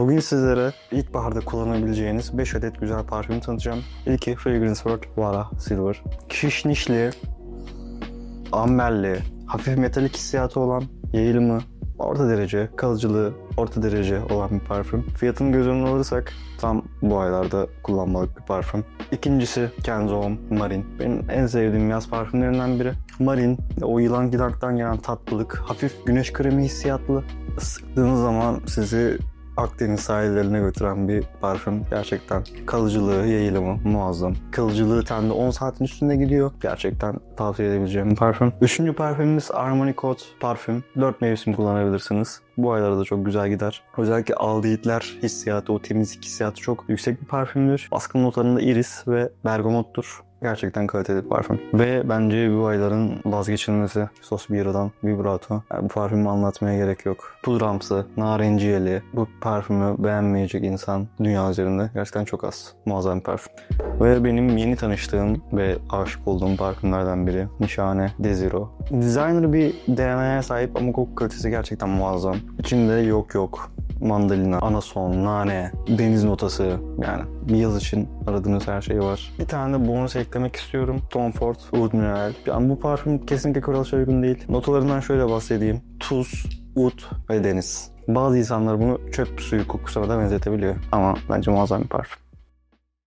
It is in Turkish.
Bugün sizlere ilkbaharda kullanabileceğiniz 5 adet güzel parfüm tanıtacağım. İlki Fragrance World Vara Silver. Kişnişli, amberli, hafif metalik hissiyatı olan, yayılımı, orta derece, kalıcılığı orta derece olan bir parfüm. Fiyatını göz önüne alırsak tam bu aylarda kullanmalık bir parfüm. İkincisi Kenzo Marine. Benim en sevdiğim yaz parfümlerinden biri. Marine, o yılan gidaktan gelen tatlılık, hafif güneş kremi hissiyatlı. Sıktığınız zaman sizi Akdeniz sahillerine götüren bir parfüm. Gerçekten kalıcılığı, yayılımı muazzam. Kalıcılığı tende 10 saatin üstünde gidiyor. Gerçekten tavsiye edebileceğim bir parfüm. Üçüncü parfümümüz Armani Code parfüm. 4 mevsim kullanabilirsiniz. Bu aylarda da çok güzel gider. Özellikle aldehitler hissiyatı, o temizlik hissiyatı çok yüksek bir parfümdür. Baskın notlarında iris ve bergamottur. Gerçekten kaliteli bir parfüm. Ve bence bu ayların vazgeçilmesi Sos Bira'dan Vibrato. Yani bu parfümü anlatmaya gerek yok. Pudramsı, narenciyeli. Bu parfümü beğenmeyecek insan dünya üzerinde gerçekten çok az. Muazzam bir parfüm. Ve benim yeni tanıştığım ve aşık olduğum parfümlerden biri Nişane Desiro. Designer bir DNA'ya sahip ama koku kalitesi gerçekten muazzam. İçinde yok yok mandalina, anason, nane, deniz notası yani bir yaz için aradığınız her şey var. Bir tane de bonus eklemek istiyorum. Tom Ford Oud Mineral. Yani bu parfüm kesinlikle Kraliçe uygun değil. Notalarından şöyle bahsedeyim. Tuz, oud ve deniz. Bazı insanlar bunu çöp suyu kokusuna da benzetebiliyor. Ama bence muazzam bir parfüm.